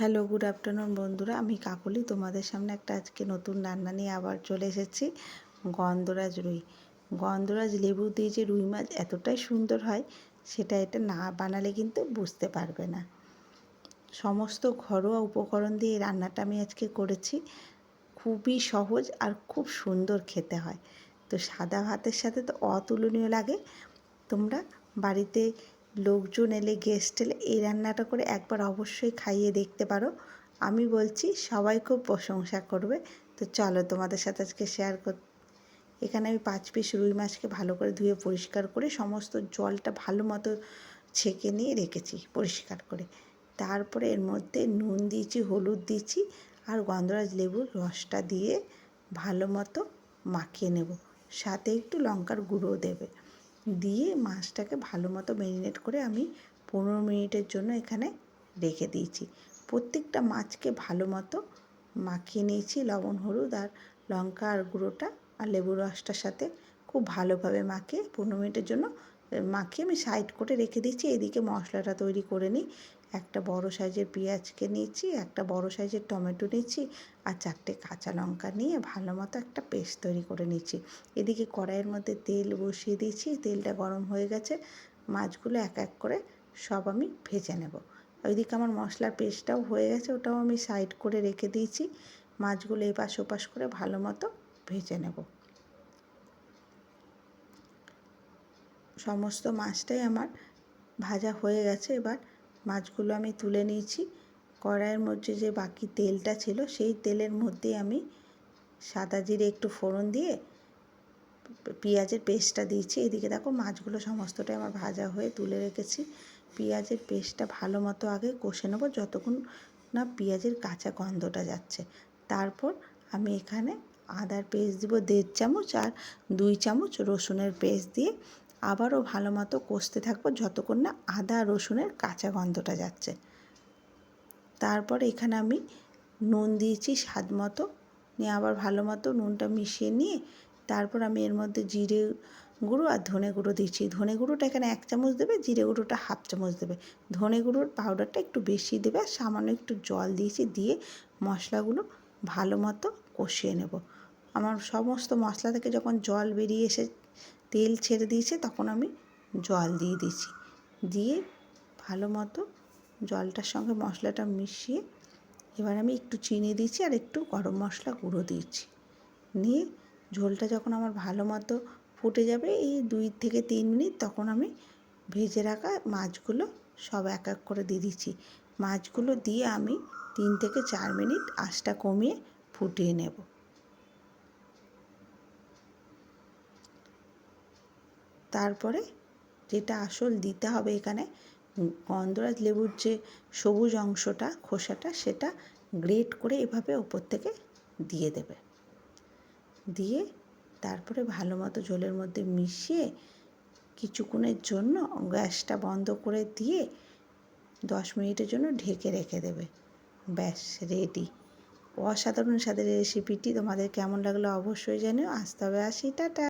Hello, good afternoon বন্ধুরা। আমি কাকলি, তোমাদের সামনে একটা আজকে নতুন রান্না নিয়ে আবার চলে এসেছি। গন্ধরাজ রুই। গন্ধরাজ লেবু দিয়ে যে রুই মাছ এতটাই সুন্দর হয়, সেটা এটা না বানালে কিন্তু বুঝতে পারবে না। সমস্ত ঘরোয়া উপকরণ দিয়ে রান্নাটা আমি আজকে করেছি। খুবই সহজ আর খুব সুন্দর খেতে হয়। তো সাদা ভাতের সাথে তো অতুলনীয় লাগে। তোমরা বাড়িতে লোকজন এলে গেস্ট এলে এই রান্নাটা করে একবার অবশ্যই খাইয়ে দেখতে পারো। আমি বলছি, সবাই খুব প্রশংসা করবে। তো চলো তোমাদের সাথে আজকে শেয়ার কর, এখানে আমি পাঁচ পিস রুই মাছকে ভালো করে ধুয়ে পরিষ্কার করে সমস্ত জলটা ভালো মতো ছেঁকে নিয়ে রেখেছি পরিষ্কার করে। তারপরে এর মধ্যে নুন দিয়েছি, হলুদ দিয়েছি আর গন্ধরাজ লেবুর রসটা দিয়ে ভালো মতো মাখিয়ে নেব। সাথে একটু লঙ্কার গুঁড়ো দেবে। দিয়ে মাছটাকে ভালো মতো ম্যারিনেট করে আমি পনেরো মিনিটের জন্য এখানে রেখে দিয়েছি। প্রত্যেকটা মাছকে ভালো মতো মাখিয়ে নিয়েছি, লবণ, হলুদ আর লঙ্কা আর গুঁড়োটা আর লেবু রসটার সাথে খুব ভালোভাবে মাখিয়ে পনেরো মিনিটের জন্য মাখিয়ে আমি সাইড করে রেখে দিচ্ছি এদিকে মশলাটা তৈরি করে নিই। একটা বড় সাইজের পেঁয়াজকে নিয়েছি, একটা বড় সাইজের টমেটো নিয়েছি আর চারটে কাঁচা লঙ্কা নিয়ে ভালো মতো একটা পেস্ট তৈরি করে নিয়েছি। এদিকে কড়াইয়ের মধ্যে তেল বসিয়ে দিয়েছি, তেলটা গরম হয়ে গেছে, মাছগুলো এক এক করে সব আমি ভেজে নেব। ওইদিকে আমার মশলার পেস্টটাও হয়ে গেছে, ওটাও আমি সাইড করে রেখে দিয়েছি, মাছগুলো এপাশ ওপাশ করে ভালো মতো ভেজে নেব। সমস্ত মাছটাই আমার ভাজা হয়ে গেছে, এবার মাছগুলো আমি তুলে নিয়েছি। কড়াইয়ের মধ্যে যে বাকি তেলটা ছিল, সেই তেলের মধ্যে আমি সাদা জিরে একটু ফোড়ন দিয়ে পেঁয়াজের পেস্টটা দিয়েছি। এদিকে দেখো মাছগুলো সমস্তটাই আমার ভাজা হয়ে তুলে রেখেছি। পেঁয়াজের পেস্টটা ভালো মতো আগে কষে নেব যতক্ষণ না পেঁয়াজের কাঁচা গন্ধটা যাচ্ছে। তারপর আমি এখানে আদার পেস্ট দিব দেড় চামচ আর দুই চামচ রসুনের পেস্ট দিয়ে আবারও ভালো মতো কষতে থাকব যতক্ষণ না আদা, রসুনের কাঁচা গন্ধটা যাচ্ছে। তারপর এখানে আমি নুন দিয়েছি স্বাদ মতো। নিয়ে আবার ভালো মতো নুনটা মিশিয়ে নিয়ে তারপর আমি এর মধ্যে জিরে গুঁড়ো আর ধনে গুঁড়ো দিচ্ছি। ধনে গুঁড়োটা এখানে এক চামচ দেবে, জিরে গুঁড়োটা হাফ চামচ দেবে। ধনে গুঁড়োর পাউডারটা একটু বেশি দেবে আর সামান্য একটু জল দিয়েছি দিয়ে মশলাগুলো ভালো মতো কষিয়ে নেব। আমার সমস্ত মশলা থেকে যখন জল বেরিয়ে এসে তেল ছেড়ে দিয়েছে, তখন আমি জল দিয়ে দিয়েছি। দিয়ে ভালো মতো জলটার সঙ্গে মশলাটা মিশিয়ে এবার আমি একটু চিনি দিয়েছি আর একটু গরম মশলা গুঁড়ো দিয়েছি। নিয়ে ঝোলটা যখন আমার ভালো মতো ফুটে যাবে, এই দুই থেকে তিন মিনিট তখন আমি ভেজে রাখা মাছগুলো সব এক এক করে দিয়ে দিচ্ছি মাছগুলো দিয়ে আমি তিন থেকে চার মিনিট আঁচটা কমিয়ে ফুটিয়ে নেব। তারপরে যেটা আসল দিতে হবে এখানে গন্ধরাজ লেবুর যে সবুজ অংশটা, খোসাটা, সেটা গ্রেট করে এভাবে ওপর থেকে দিয়ে দেবে। দিয়ে তারপরে ভালো মতো ঝোলের মধ্যে মিশিয়ে কিছুক্ষণের জন্য গ্যাসটা বন্ধ করে দিয়ে দশ মিনিটের জন্য ঢেকে রেখে দেবে। ব্যাস রেডি অসাধারণ স্বাদের রেসিপিটি তোমাদের কেমন লাগল অবশ্যই জানিও। আসতে হবে আসি, টাটা।